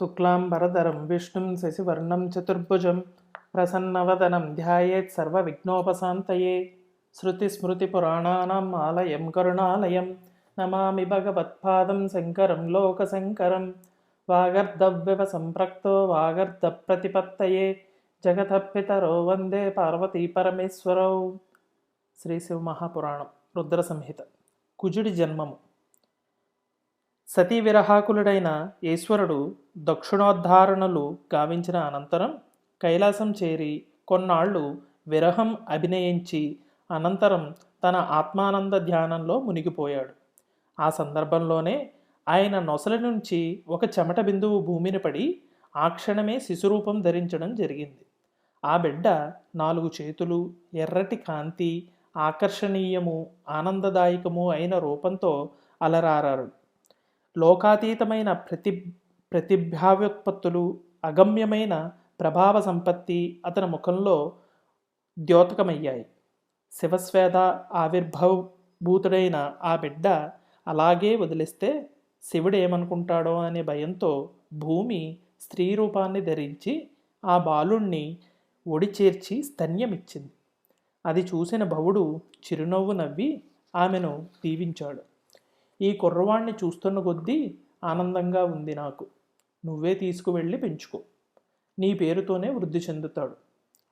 శుక్లాంబరధరం విష్ణుం శశివర్ణం చతుర్భుజం ప్రసన్నవదనం ధ్యాయేత్ సర్వవిఘ్నోపశాంతయే. శృతిస్మృతిపురాణానాం ఆలయం కరుణాలయం. నమామి భగవత్పాదం శంకరం లోకశంకరం. వాగర్ధవ్యవ సంప్రక్తో వాగర్ధ ప్రతిపత్తయే. జగతపితరో వందే పార్వతీ పరమేశ్వరౌ. శ్రీ శివ మహాపురాణం రుద్ర సంహిత కుజుడి జన్మము. సతీ విరహాకులుడైన ఈశ్వరుడు దక్షిణోద్ధారణలు గావించిన అనంతరం కైలాసం చేరి కొన్నాళ్ళు విరహం అభినయించి అనంతరం తన ఆత్మానంద ధ్యానంలో మునిగిపోయాడు. ఆ సందర్భంలోనే ఆయన నొసల నుంచి ఒక చెమట బిందువు భూమిని పడి ఆ క్షణమే శిశురూపం ధరించడం జరిగింది. ఆ బిడ్డ నాలుగు చేతులు ఎర్రటి కాంతి ఆకర్షణీయము ఆనందదాయకము అయిన రూపంతో అలరారారు లోకాతీతమైన ప్రతి ప్రతిభావ్యుత్పత్తులు అగమ్యమైన ప్రభావ సంపత్తి అతని ముఖంలో ద్యోతకమయ్యాయి. శివస్వేద ఆవిర్భవభూతుడైన ఆ బిడ్డ అలాగే వదిలిస్తే శివుడు ఏమనుకుంటాడో అనే భయంతో భూమి స్త్రీ రూపాన్ని ధరించి ఆ బాలుణ్ణి ఒడిచేర్చి స్తన్యమిచ్చింది. అది చూసిన భవుడు చిరునవ్వు నవ్వి ఆమెను దీవించాడు. ఈ కుర్రవాణ్ణి చూస్తున్న కొద్దీ ఆనందంగా ఉంది నాకు. నువ్వే తీసుకువెళ్ళి పెంచుకో. నీ పేరుతోనే వృద్ధి చెందుతాడు.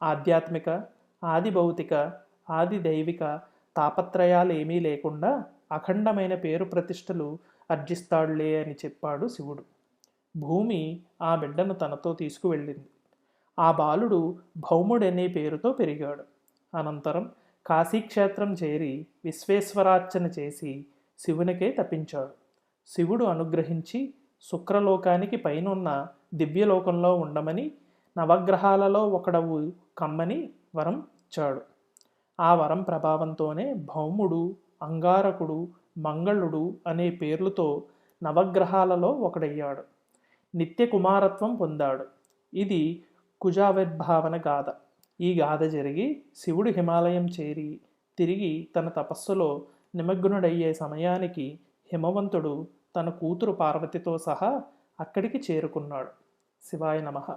ఆధ్యాత్మిక ఆది భౌతిక ఆది దైవిక తాపత్రయాలు ఏమీ లేకుండా అఖండమైన పేరు ప్రతిష్టలు అర్జిస్తాడులే అని చెప్పాడు శివుడు. భూమి ఆ బిడ్డను తనతో తీసుకువెళ్ళింది. ఆ బాలుడు భౌముడనే పేరుతో పెరిగాడు. అనంతరం కాశీక్షేత్రం చేరి విశ్వేశ్వరార్చన చేసి శివునికే తప్పించాడు శివుడు అనుగ్రహించి శుక్రలోకానికి పైనున్న దివ్యలోకంలో ఉండమని నవగ్రహాలలో ఒకడవు కమ్మని వరం ఇచ్చాడు. ఆ వరం ప్రభావంతోనే భౌముడు అంగారకుడు మంగళుడు అనే పేర్లతో నవగ్రహాలలో ఒకడయ్యాడు. నిత్య కుమారత్వం పొందాడు. ఇది కుజావిర్భావన గాథ. ఈ గాథ జరిగి శివుడు హిమాలయం చేరి తిరిగి తన తపస్సులో నిమగ్నుడయ్యే సమయానికి హిమవంతుడు తన కూతురు పార్వతితో సహా అక్కడికి చేరుకున్నాడు. శివాయ నమః.